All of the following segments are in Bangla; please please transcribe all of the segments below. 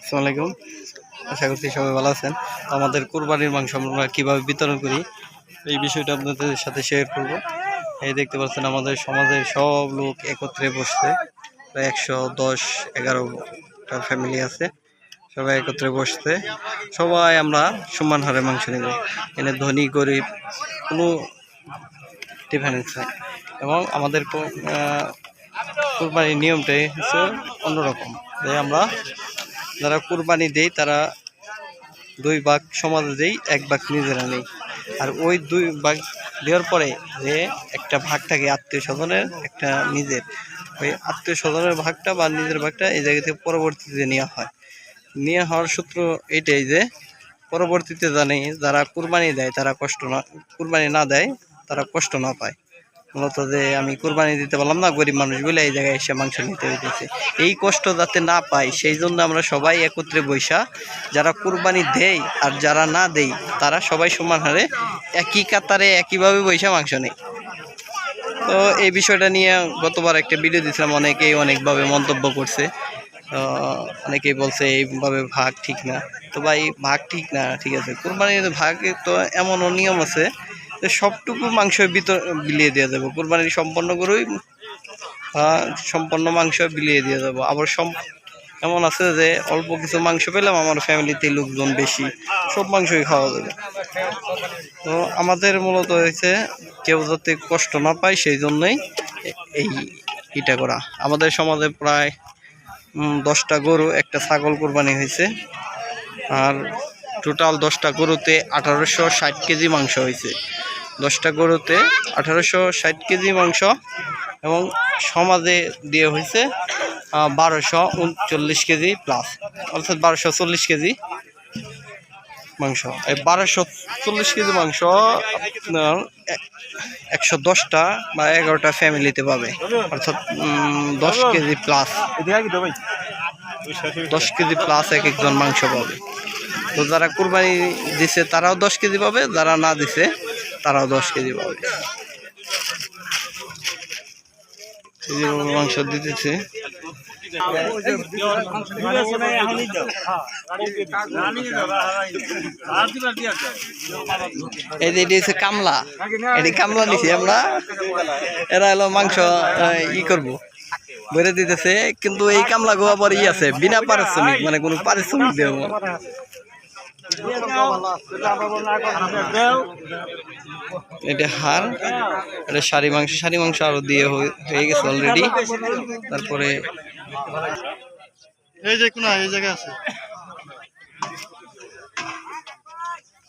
আসসালামু আলাইকুম। আশা করছি সবাই ভালো আছেন। আমাদের কোরবানির মাংস আমরা কীভাবে বিতরণ করি, এই বিষয়টা আপনাদের সাথে শেয়ার করব। এই দেখতে পাচ্ছেন, আমাদের সমাজের সব লোক একত্রে বসছে। প্রায় একশো দশ এগারোটা ফ্যামিলি আছে। সবাই একত্রে বসছে। সবাই আমরা সমান হারে মাংস নেব। এনে ধনী, গরিব, কোনো ডিফারেন্স নেই। এবং আমাদের কোরবানির নিয়মটাই হচ্ছে অন্যরকম। যে আমরা যারা কোরবানি দেই তারা দুই ভাগ সমাজে দেই এক ভাগ নিজেরা নেই আর ওই দুই ভাগ দেওয়ার পরে যে একটা ভাগ থাকে আত্মীয় স্বজনের, একটা নিজের। ওই আত্মীয় স্বজনের ভাগটা বা নিজের ভাগটা এই জায়গা থেকে পরবর্তীতে নেওয়া হয়। নিয়ে হওয়ার সূত্র এটাই যে, পরবর্তীতে জানি যারা কুরবানি দেয়, তারা কষ্ট না, কুরবানি না দেয়, তারা কষ্ট না পায়। মূলত যে আমি কোরবানি দিতে পারলাম না, গরিব মানুষ বলে এই জায়গায় এসে মাংস নিতে হইতেছে। এই কষ্ট যাতে না পাই, সেই জন্য আমরা সবাই একত্রে বৈশা, যারা কোরবানি দেই আর যারা না দেই, তারা সবাই সমান হারে একই কাতারে একইভাবে বৈশা মাংস নেই তো এই বিষয়টা নিয়ে গতবার একটা ভিডিও দিয়েছিলাম অনেকেই অনেকভাবে মন্তব্য করছে। অনেকেই বলছে এইভাবে ভাগ ঠিক না। তো ভাই, ভাগ ঠিক না, ঠিক আছে। কোরবানির ভাগ তো এমনও নিয়ম আছে সবটুকু মাংস ভিতর বিলিয়ে দেওয়া যাবে কোরবানির সম্পন্ন গরুই সম্পন্ন মাংস বিলিয়ে দিয়ে যাব আবার সম, এমন আছে যে অল্প কিছু মাংস পেলাম, আমার ফ্যামিলিতে লোকজন বেশি, সব মাংসই খাওয়া যাবে। তো আমাদের মূলত হয়েছে কেউ যাতে কষ্ট না পায়, সেই জন্যই এই এটা করা। আমাদের সমাজে প্রায় দশটা গরু, একটা ছাগল কোরবানি হয়েছে। আর টোটাল দশটা গরুতে আঠারোশো ষাট কেজি মাংস হয়েছে। দশটা গরুতে আঠারোশো ষাট কেজি মাংস এবং সমাজে দিয়ে হয়েছে বারোশো উনচল্লিশ কেজি প্লাস অর্থাৎ বারোশো চল্লিশ কেজি মাংস। এই বারোশো চল্লিশ কেজি মাংস আপনার একশো দশটা বা এগারোটা ফ্যামিলিতে পাবে, অর্থাৎ দশ কেজি প্লাস দশ কেজি প্লাস এক একজন মাংস পাবে। তো যারা কুরবানি দিছে তারাও দশ কেজি পাবে, যারা না দিছে তারাও দশ কেজি পাবে। মাংস দিতেছে। এই এটি হচ্ছে কামলা। এটি কামলা নিছি আমরা। এরা হলো মাংস ই করব। বেড়ে দিতেছে, কিন্তু এই কামলা গোয়া পরে ই আছে, বিনা পারিশ্রমিক মানে কোনো পারিশ্রমিক দেব। এটা হার এটা শাড়ি মাংস শাড়ি মাংস আরও দিয়ে হয়ে- গেছে অলরেডি তারপরে এই যে কোন এই জায়গায় আছে।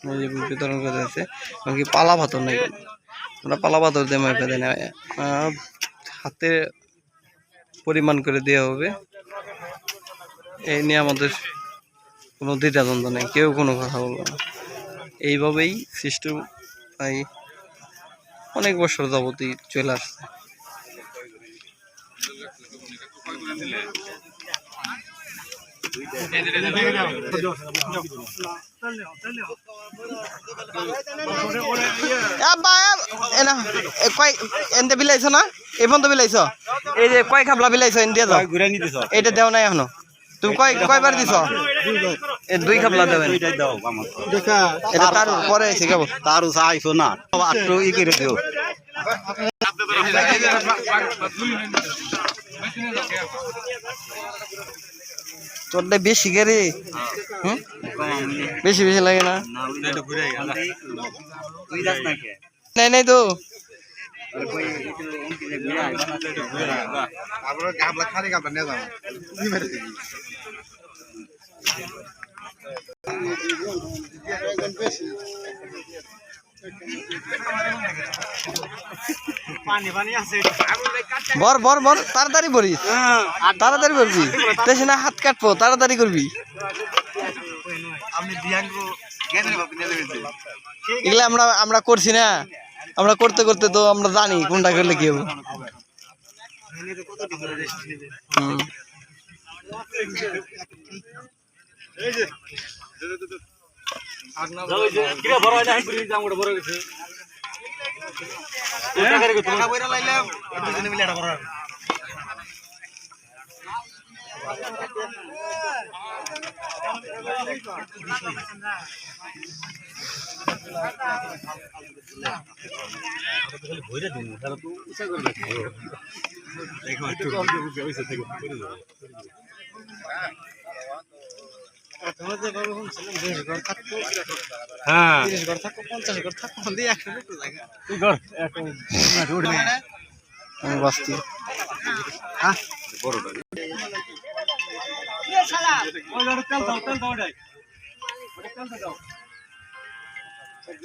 এই যে বিতরণ করে এমনকি পালা ভাতর নেই। আমরা পালা ভাতর দিয়ে মেপে দেয় না। হাতে পরিমাণ করে দেওয়া হবে। এই নিয়ে আমাদের কোনো দ্বিধাদ্বন্দ্ব নেই কেউ কোনো কথা বলব না। এইভাবেই সিস্টেম তাই অনেক বছর যাবতই চলে আসছে। এনতে বিলাইছ না? এই পর্যন্ত বিলাইছ? এই যে কয় খাবলা বিলাইছ এনতে যাও। ঘুরে এইটা দেও নাই এখনও। তুমি কয় কয়বার দিছ? এ দুই দেবেন। এটাই দাও আমার। দেখা এটা তার পরে এসে কেবল। না। একটু ই করে দিও। তোরটা বেশি করে হুম? বেশি বেশি লাগে না? নাই নাই তো। খালি গাবলা নিয়ে যাব বর বর বর তাড়াতাড়ি বলিস তাড়াতাড়ি করবি দেশে না হাত কাটবো তাড়াতাড়ি করবি। এগুলো আমরা আমরা করছি না। আমরা করতে করতে তো আমরা জানি কোনটা করলে কি হবে। হুম। টাকা বইরা লাইলাম দুজনে মিলে এটা করার হ্যাঁ আমি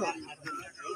বাঁচতি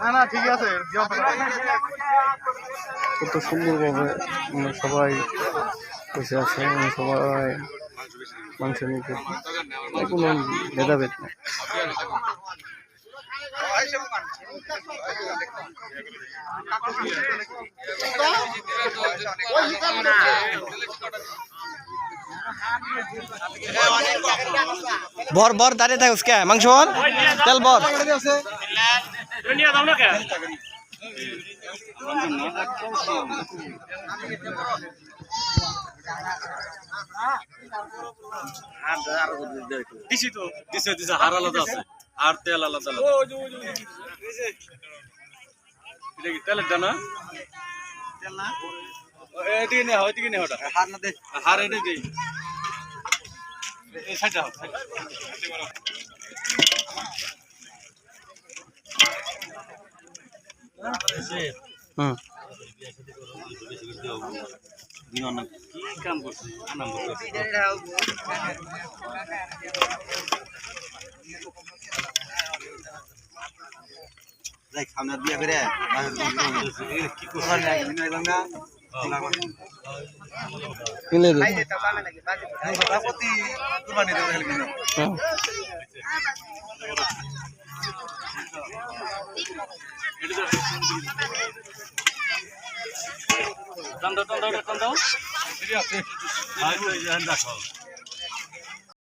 না না, ঠিক আছে কত সুন্দরভাবে সবাই বসে আছে সবাই মাংস নিতে। কোনো ভেদাভেদ নেই। বর বর দাঁড়িয়ে থাকুস কে মাংস বর তেল বর দিছি তো দিছে দিছে হার আলাদা আছে। আর তেল আলাদা আলাদা। এটা কি তেলের দানা? তেল না। এদিকে নে ওইদিকে নে ওটা। হার না দে। হার এনে দেই এই সাইডটা হোক হুম। কি কাম করছিস? আনাম সামনে দিয়ে করে কি করছেন না কিনে দে। প্রতি কুরবানি দেবে খালি কিন্তু টান দাও দাও দাও আছে